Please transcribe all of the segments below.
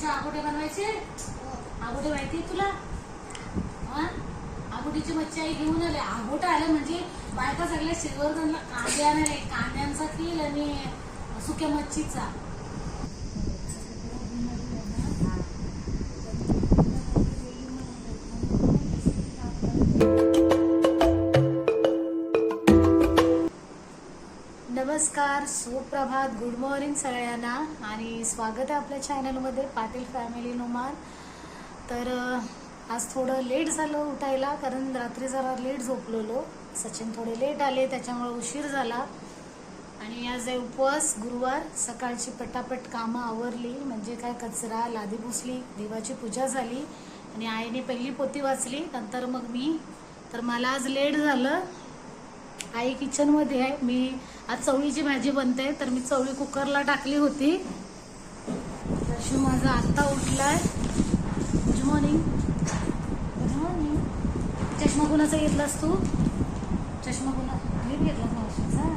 कसे आगोटे बनवायचे? आगोटे माहिती आहे तुला? आगोटीची मच्छी आई घेऊन आले. आगोटा आलं म्हणजे बायका सगळ्या शिरवर्धनला कांदे आणाले कांद्यांचा खील आणि सुक्या मच्छीचा. नमस्कार सुप्रभात गुड मॉर्निंग सगळ्यांना. आणि स्वागत आहे आपल्या चॅनलमध्ये पाटील फॅमिली नुमान तर आज थोडं लेट झालं उठायला कारण रात्री जरा लेट झोपलेलो. सचिन थोडे लेट आले त्याच्यामुळे उशीर झाला. आणि आज आहे उपवास गुरुवार. सकाळची पटापट कामं आवरली म्हणजे काय कचरा लादी पुसली देवाची पूजा झाली. आणि आईने पहिली पोती वाचली नंतर मग मी. तर मला आज लेट झालं. आई किचनमध्ये आहे. मी आज चवळीची भाजी बनते. तर मी चवळी कुकरला टाकली होती. तशी माझा आत्ता उठलाय. गुड मॉर्निंग गुड मॉर्निंग चष्मा कुणाचा घेतलास तू? चष्मा कुणा घेऊन घेतला मावशीचा.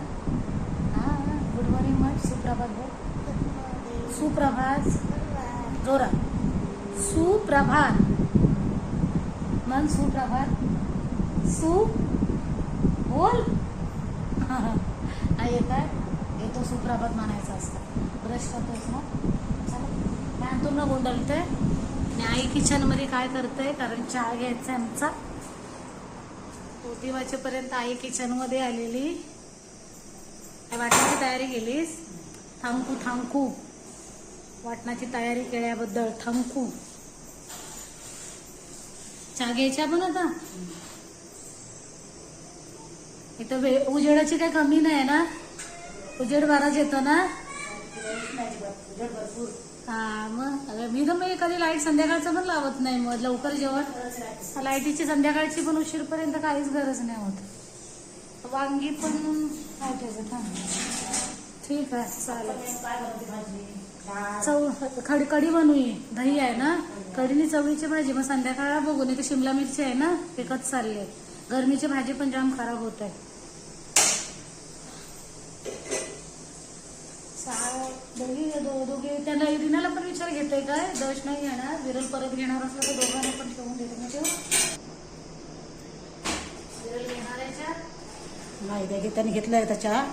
हां गुड मॉर्निंग मग सुप्रभात बोल. सुप्रभात. जोरा. सुप्रभात. मन सुप्रभात. सु बोल. येतात येतो सुप्रभात म्हणायचं असतं. ब्रश करतोस ना? चला. पॅन्टून गोंधळते? आणि आई किचनमध्ये काय करते कारण चहा घ्यायचा आहे आमचा. पोती वाजेपर्यंत आई किचनमध्ये आलेली. काय वाटण्याची तयारी केलीस? थांकू थांकू वाटणाची तयारी केल्याबद्दल थांकू चहा घ्यायच्या पण आता? इथं वे उजेडाची काही कमी नाही ना? उजेड बाराच येतो ना? हा मग अगं मी तर मी कधी लाइट संध्याकाळचं पण लावत नाही मग लवकर जेवण. लाईटीची संध्याकाळची पण उशीरपर्यंत काहीच गरज नाही होत. वांगी पण काय थांब ठीक आहे चालेल. चव खडी कढी बनवूये. दही आहे ना? कढीनी चवळीची भाजी. मग संध्याकाळ बघू नाही तर शिमला मिरची आहे ना? एकच आहे. गरमीची भाजी पण जाम खराब होत आहे सा- दोघी दो- दोघे त्यांना रिनाला पण विचार घेतोय काय? दश नाही घेणार विरल परत घेणार असलं तर दोघांना पण ठेवून देतो म्हणजे विरल घेणार आहे चहा? नाही त्या त्याने घेतलाय त्या चहा.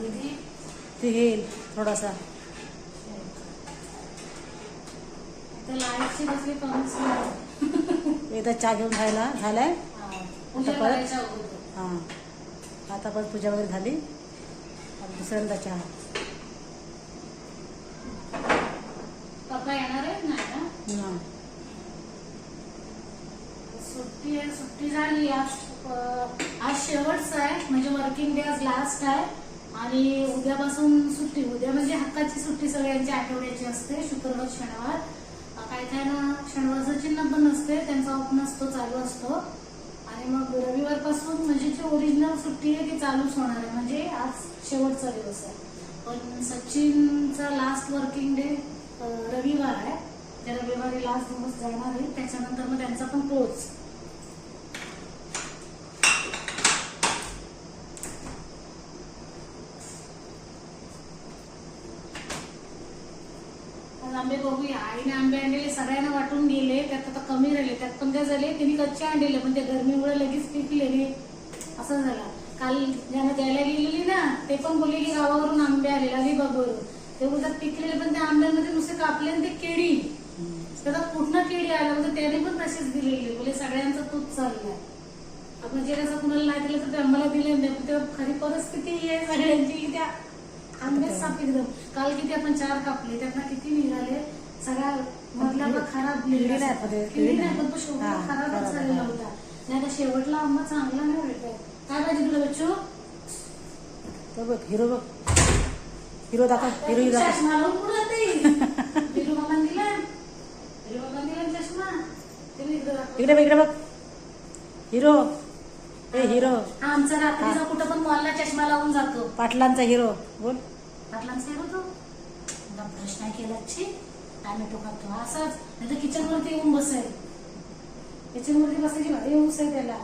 दीदी ते घेईल थोडासा. लाईटची कसली कमीच नाही एकदा चहा घेऊन राहिला. झालाय? हा. पूजा परत? हां. आता पण पूजा वगैरे झाली. दुसऱ्यांदा चहा पप्पा येणार आहेत नाही ना हां सुट्टी आहे सुट्टी झाली. आज आज शेवटचा आहे. म्हणजे वर्किंग डे आज लास्ट आहे. आणि उद्यापासून सुट्टी. उद्या म्हणजे हक्काची सुट्टी सगळ्यांची आठवड्याची असते. शुक्रवार शनिवार. काय काय ना शनिवारचं चिन्ह पण नसते. त्यांचा ऑफ नसतो चालू असतो. आणि मग रविवारपासून म्हणजे जी ओरिजिनल सुट्टी आहे ती चालूच होणार आहे. म्हणजे आज शेवटचा दिवस आहे. पण सचिनचा लास्ट वर्किंग डे रविवार आहे. त्या रविवारी लास्ट दिवस जाणार आहे. त्याच्यानंतर मग त्यांचा पण पोच. आंबे बघूया. आईने आंबे आणलेले सगळ्यांना वाटून गेले त्यात आता कमी राहिले. त्यात पण काय झाले तिने कच्चे आणलेले पण ते गरमीमुळे लगेच पिकले रे असं झालं. काल ज्यांना द्यायला गेलेली ना ते पण बोलले की गावावरून आंबे आले अलिबागवरून ते बोलतात पिकलेले पण त्या आंब्यांमध्ये नुसते कापले आणि ते केळी त्याला कुठनं केळी आलं म्हणजे त्याने पण तसेच दिलेले. बोले सगळ्यांचा तूच चाललाय. आपण जे कसं कुणाला नाही दिलं तर ते आम्हाला दिले नाही. पण तेव्हा खरी परिस्थिती ही आहे सगळ्यांची की त्या आंबेच साप एकदम. काल किती आपण चार कापले त्यातनं किती निघाले? सगळ्या मधला भाग खराब निघाला. पण ते- किडी नाही पण तो शेवटला खराबच खराब झालेला. होता. नाही तर शेवटला आंबा चांगला नाही भेटत काय पाहिजे तुला बच्चू? तो बघ हिरो बघ. हिरो दाखव हिरो हिरो दाखव. चष्मा लावून कुठं जाते बिरू बाबांना दिला इकडे बघ इकडे बघ हिरो ए हिरो आमचा रात्रीचा कुठं पण मॉलला चष्मा लावून जातो. पाटलांचा हिरो बोल. पाटलांचा हिरो तो? नाही केला छी टॅमॅटो खातो असंच. नाही तर किचन वरती येऊन बसेल. किचन वरती बसायची भारी ऊस आहे त्याला.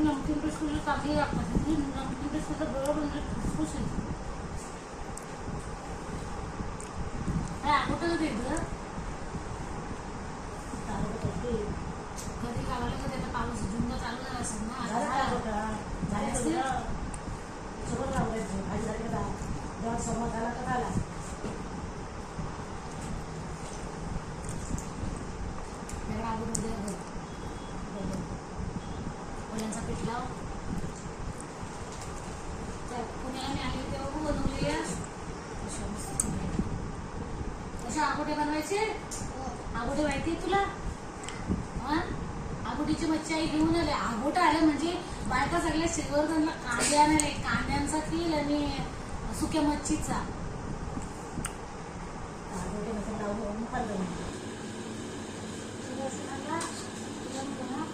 आणि नमकीन बिस्कुट टाकली लागतात ती नमकीन बिस्कुट बरोबर म्हणजे खुसखुस आहे काय कुठं दे गं कधी गावाला कधी आता पाऊस जूनला चालू झाला असेल ना झालं का आता बघा? झालं असतील. सगळं. सगळं लावायचं. भाजी झाली का झालं. जेव्हा समोर झाला का झाला. जरा अगोदर उद्या बघ. पोळ्यांचा पीठ लाव त्या पुण्याला मी आली तेव्हा पण बनवली आहे. अशा मस्त बनवल्या. कशा आगोटे बनवायचे? आगोटे माहितीये तुला? आगोटीची मच्छी आई घेऊन आले. आगोटा आले म्हणजे बायका सगळ्या श्रीवर्धनला कांदे आणाले कांद्यांचा तेल आणि सुक्या मच्छीचा. आगोटे मध्ये लावून लावून खाल्लं मी. तुला असं सांगा, तुला नको ना?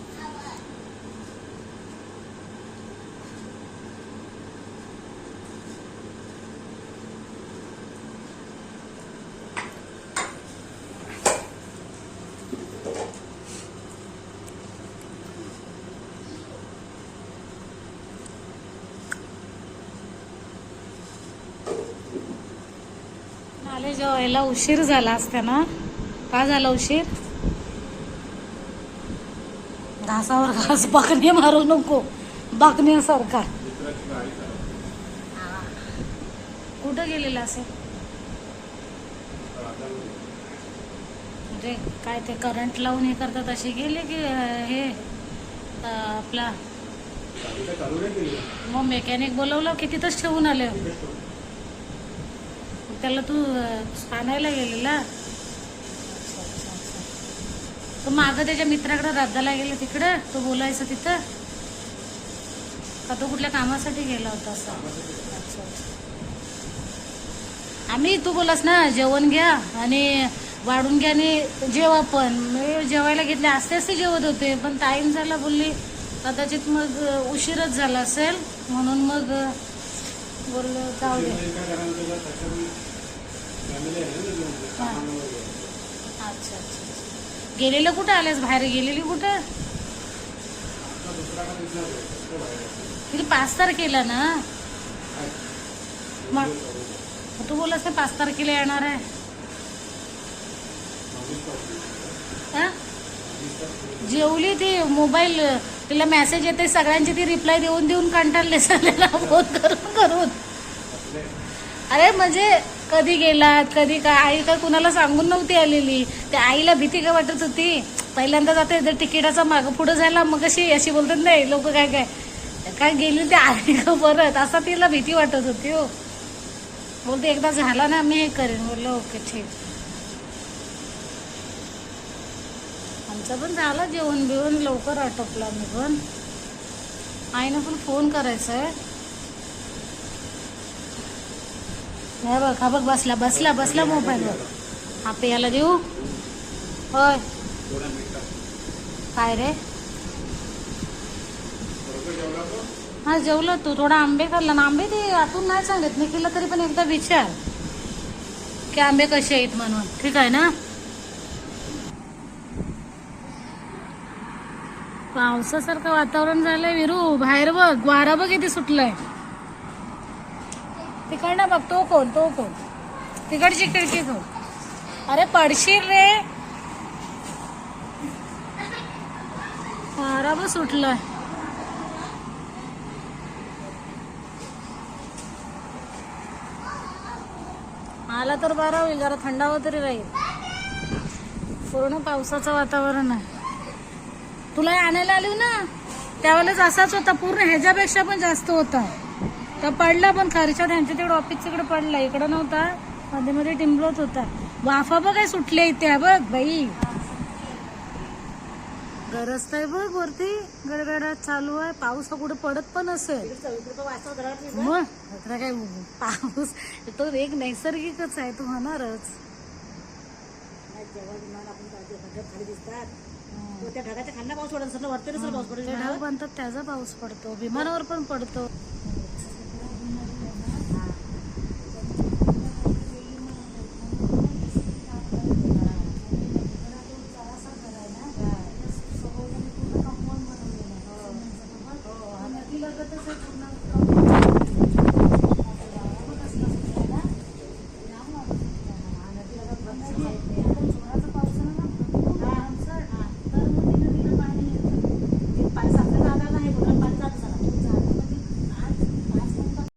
आले जेवायला उशीर झाला असता ना का झाला उशीर? घासावर घास बाकणे मारू नको. बाकण्यासारखा. कुठं गेलेला असेल? म्हणजे काय ते करंट लावून हे करतात असे गेले की हे आपला मग मेकॅनिक बोलवलं की तिथंच ठेवून आले? त्याला तू आणायला गेलेला? तो मागं त्याच्या मित्राकडे राधाला गेला तिकडं तो बोलायचं तिथं? का तो कुठल्या कामासाठी गेला होता असं? अच्छा, आम्ही तू बोलास ना जेवण घ्या आणि वाढून घ्या आणि जेवा पण मी जेवायला घेतले असते असते जेवत होते पण टाईम झाला बोलली कदाचित मग उशीरच झाला असेल म्हणून मग अं, बोललो जाऊ दे. अच्छा अच्छा अच्छा. गेलेलं कुठं आलेस बाहेर? गेलेली कुठं? तिथे पाच तारखेला ना? मग तू बोलस ना पाच तारखेला येणार आहे. हा? जेवली ती मोबाईल तिला मेसेज येते सगळ्यांची ती रिप्लाय देऊन देऊन कंटाळले सगळ्यांना फोन करून करून. अरे म्हणजे कधी गेलात कधी काय? आई काय कुणाला सांगून नव्हती आलेली. त्या आईला भीती काय वाटत होती? पहिल्यांदा जाते जर तिकिटाचा मागं पुढं झाला मग अशी अशी बोलतात नाही लोक काय काय? काय गेली ते आली का परत? असा तिला भीती वाटत होती हो. बोलते एकदा झाला ना मी हे करेन. बोललो ओके ठीक. आमचं पण झालं जेवण बिवण लवकर आटोपलं मी पण. आईनं पण फोन करायचं आहे नाही बघ हा बघ बसला बसला बसला मोबाईलवर हा याला देऊ? होय. काय रे? हा जेवलं तू. थोडा आंबे खाल्ला ना. आंबे ते आतून नाही सांगत. मी केलं तरी पण एकदा विचार. की आंबे कसे आहेत म्हणून. ठीक आहे ना? पावसासारखं वातावरण झालंय विरू. बाहेर बघ. वारा बघ इथे सुटलंय. तिकडनं बघ तो कोण तो कोण? तिकडची खिडकी कोण अरे पडशील रे. वारा बघ सुटलाय आला तर बरा होईल जरा थंडावा तरी राहील. पूर्ण पावसाचं वातावरण आहे. तुला आणायला आली ना? त्यावेळेस असाच होता पूर्ण ह्याच्यापेक्षा पण जास्त होता. तर पडला पण खर्चात ह्यांच्या तिकडे ऑफिस तिकडे पडला इकडं नव्हता. मध्ये मध्ये टिंबलत होता. वाफा बघ काय सुटल्या इथे बघ बाई. गरज आहे बघ वरती. गडगडाट चालू आहे. पाऊस हा कुठे पडत पण असेल. मग काय पाऊस तो एक नैसर्गिकच आहे तो होणारच त्या ढगाच्या खांदा पाऊस पडत ढग बनतात त्याचा पाऊस पडतो. विमानावर पण पडतो.